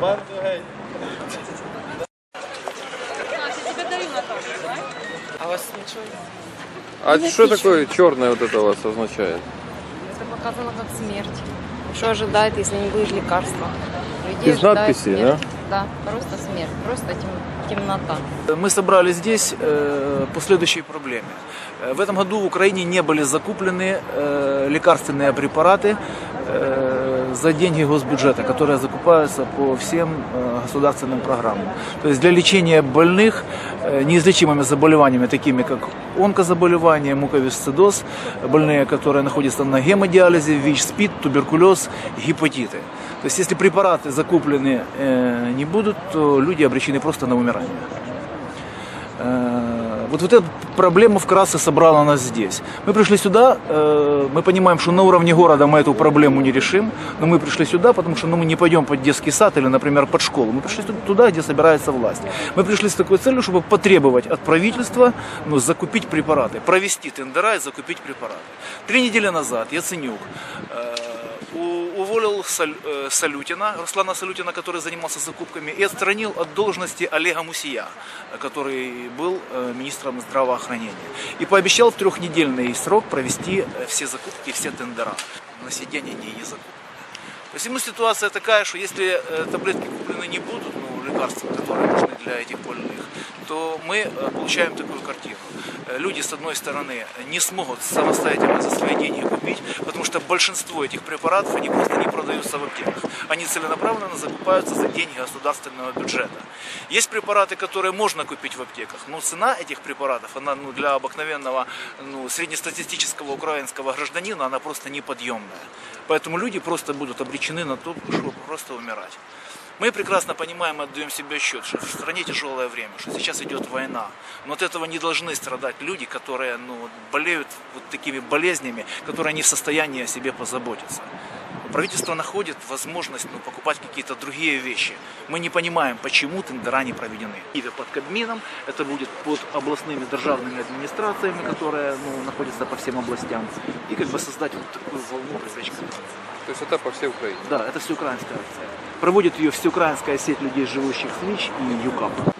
Bardzo. А вас а что ничего. такое черное вот это у вас означает? Это показано как смерть. Что ожидает, если не будет лекарства? Людей Из надписи, смерть. да? Просто смерть, просто тем- темнота. Мы собрались здесь э, по следующей проблеме. Э, В этом году в Украине не были закуплены э, лекарственные препараты э, за деньги госбюджета, которые закупаются по всем э, государственным программам. То есть для лечения больных э, неизлечимыми заболеваниями, такими как онкозаболевания, муковисцидоз, больные, которые находятся на гемодиализе, ВИЧ, СПИД, туберкулез, гепатиты. То есть если препараты закуплены э, не будут, то люди обречены просто на умирание. Э, Вот, вот эта проблема вкратце собрала нас здесь. Мы пришли сюда, э, мы понимаем, что на уровне города мы эту проблему не решим, но мы пришли сюда, потому что ну, мы не пойдем под детский сад или, например, под школу. Мы пришли ту- туда, где собирается власть. Мы пришли с такой целью, чтобы потребовать от правительства ну, закупить препараты, провести тендера и закупить препараты. Три недели назад Яценюк э, уволил э, Салютина, Руслана Салютина, который занимался закупками, и отстранил от должности Олега Мусия, который был э, министром здравоохранения. И пообещал в трехнедельный срок провести э, все закупки, все тендера. На сей день они не закуплены. То есть ему ситуация такая, что если таблетки куплены не будут, ну, лекарства, которые нужны для этих больных, то мы э, получаем такую картину. Э, Люди, с одной стороны, не смогут самостоятельно за свои деньги купить, потому что большинство этих препаратов, они просто не продаются в аптеках. Они целенаправленно закупаются за деньги государственного бюджета. Есть препараты, которые можно купить в аптеках, но цена этих препаратов, она ну, для обыкновенного ну, среднестатистического украинского гражданина, она просто неподъемная. Поэтому люди просто будут обречены на то, чтобы просто умирать. Мы прекрасно понимаем и отдаем себе счет, что в стране тяжелое время, что сейчас идет война. Но от этого не должны страдать люди, которые ну, болеют вот такими болезнями, которые не в состоянии о себе позаботиться. Правительство находит возможность ну, покупать какие-то другие вещи. Мы не понимаем, почему тендера не проведены. Или под Кабмином, это будет под областными державными администрациями, которые ну, находятся по всем областям. И как бы создать вот такую волну привлечь. То есть это по всей Украине. Да, это всеукраинская акция. Проводит ее всеукраинская сеть людей, живущих в ВИЧ и ЮКАП.